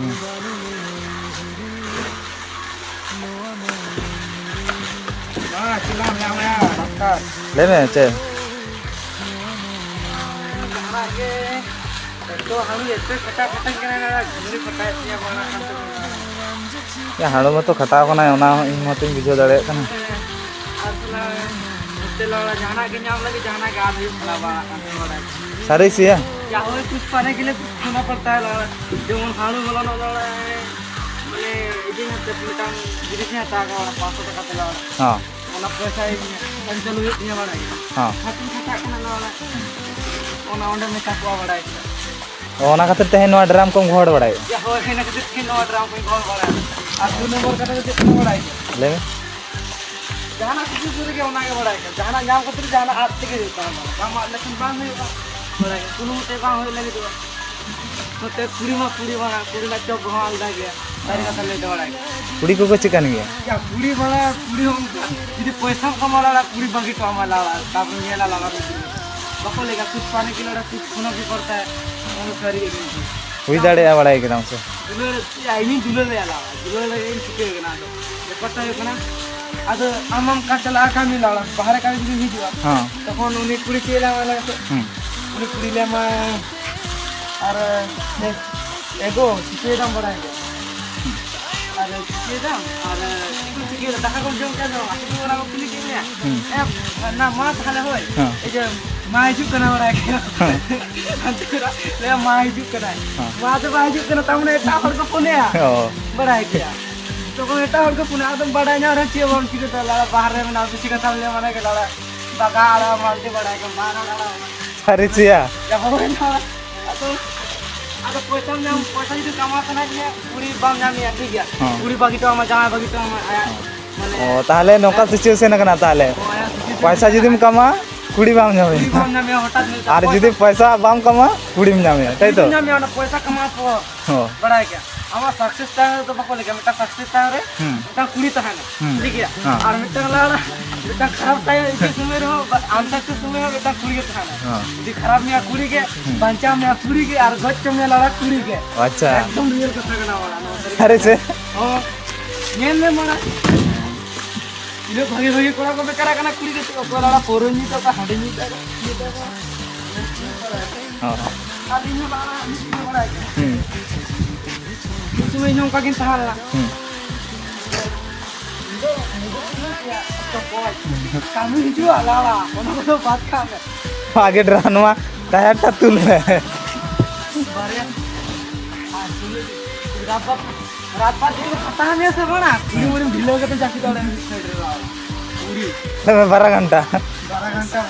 Hmm. Ce. Ya halo, mah tuh kata aku na yang na ini mau tuh video dari kan. मतलब सारे से क्या हो कुछ पाने के लिए कुछ खाना पड़ता है लड़ा जो खानू बोला ना लड़ा है मैंने इजी में तो मिटा गिरिश आता का वाला पाँच सौ टका तेला हाँ। वाला हाँ पैसा है पंचल हुए तीन वाला है हाँ। खाती खाता खाना वाला ओना ओंडे में तकवा बड़ा है। ओना खातिर ते नवा ड्राम को घोड़ बड़ाई या हो खातिर ते नवा ड्राम को घोड़ बड़ाई आ दो नंबर का तो ते घोड़ बड़ाई ले। कुड़ी को चिकन गया? कुड़ी बड़ा कुड़ी हम जी पैसा कमा लाला कुड़ी बाकी तो हमारा लाला। तब ये लाला बको लेगा कुछ पाने के लड़ा कुछ सुनो भी करता है। वो सारी एक हुई दाड़े या बड़ा एक दम से? आई नहीं दूल्हे ले आला दूल्हे चुके ना ये पता है ना அது ஆமாம் காட்டல ஆகாமில பார காட்டி ভিডিও হ্যাঁ তখন উনি কুড়ি কে এলাম হুম উনি কুড়ি এলাম আর এগো শিখিয়ে দাম বড় আর শিখিয়ে দাম আর দেখা করছি কেন আসি ওরা কুড়ি কে না মা তাহলে হয় এই যে মা হিজুক কেন ওরা মা হিজুক কেন মা তো মা হিজুক কেন তার মানে টাওয়ার কো ফোনে বড় আইডিয়া তখন এটা হলকে পুনে আদম বাড়াই না রে চেয়ে বন কিরে তালা বাহার রে না মানে বেশি কথা বলে মানে কে লালা বাগা আলা মালতে বাড়াই কে মারা লালা আরে চিয়া। নাম হ্যাঁ। তাহলে সিচুয়েশন হ্যাঁ। কেন তাহলে? পয়সা যদি কামা কুড়ি বাম যাবে আর যদি পয়সা বাম কামা কুড়ি নামে তাই তো? পয়সা কামাবো বড়াই কে আমার সাকসেস টাইম তো বাকো লাগে মিটা সাকসেস টাইম রে। মিটা কুড়ি টাকা হ্যাঁ না। ঠিক আছে হ্যাঁ। আর মিটা লাগা মিটা খারাপ টাইম এই সময় রে আনসাকসেস সময় মিটা কুড়ি টাকা হ্যাঁ না। যদি খারাপ মিয়া কুড়ি কে বাঞ্চা মিয়া কুড়ি কে আর গচ্চ মিয়া লাগা কুড়ি কে আচ্ছা। একদম রিয়েল কথা না আরে সে ও নিয়ে নে মনা কিন আগে ড্রামা টায়ারটা তুলবে rapat বারো ঘণ্টা বারো ঘণ্টা